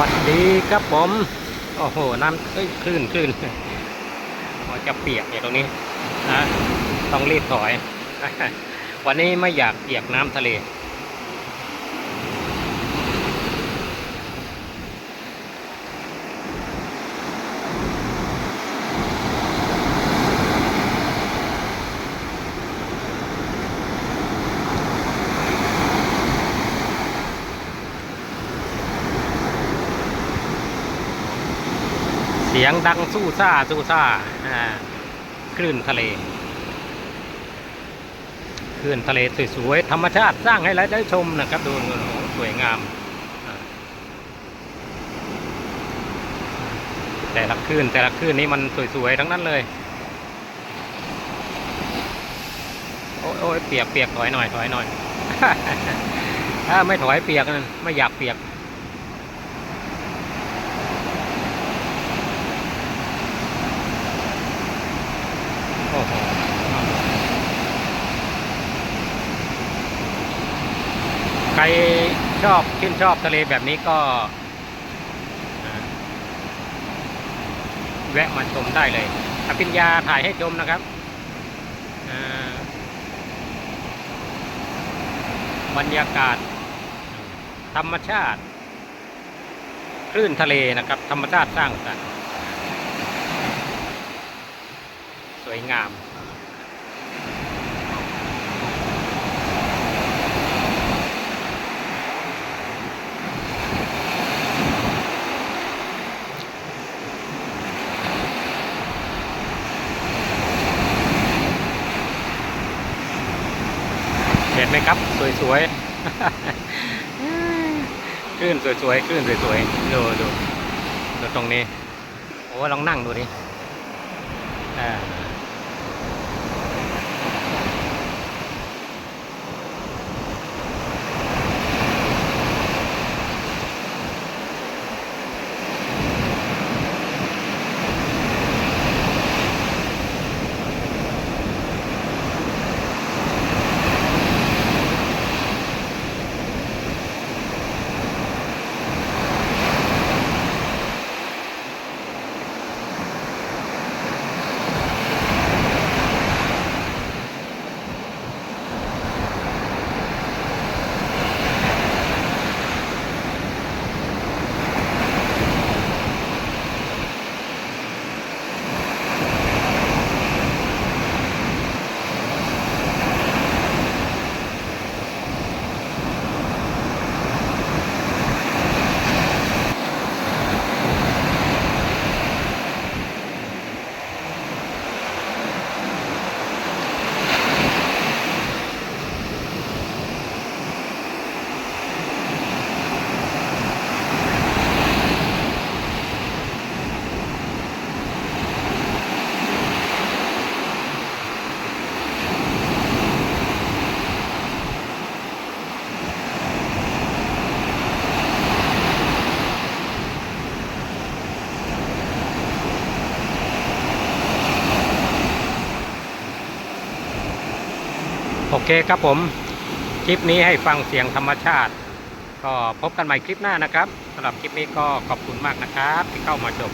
วัสดีครับผม โอ้โห น้ำเอ้ยคลื่นคลื่นมันจะเปียกอยู่ตรงนี้นะต้องรีบถอย วันนี้ไม่อยากเปียกน้ำทะเล เสียงดังสู้ซ่าสู้ซ่าคลื่นทะเลคลื่นทะเลสวยๆธรรมชาติสร้างให้เราได้ชมนะครับดูโอ้โหสวยงาม แต่ละคลื่นแต่ละคลื่นนี้มันสวยๆทั้งนั้นเลยโอ้ยโอ้ยเปียกเปียกถอยหน่อยถอยหน่อยถ้าไม่ถอยเปียกนั่นไม่อยากเปียก โอ้โหใค รชอบชื่นชอบทะเลแบบนี้ก็ แวะมาชมได้เลยอภิญญาถ่ายให้ชมนะครับบรรยากาศ ธรรมชาติคลื่นทะเลนะครับ ธรรมชาติสร้างสรรค์สวยงาม ห็นไหมครับ สวยๆคลื่นสวยๆคลื่นสวยๆดูดูดูตรงนี้ โอ้ลองนั่งดูดิอ่า โอเคครับผม คลิปนี้ให้ฟังเสียงธรรมชาติ ก็พบกันใหม่คลิปหน้านะครับสำหรับคลิปนี้ก็ขอบคุณมากนะครับ ที่เข้ามาชม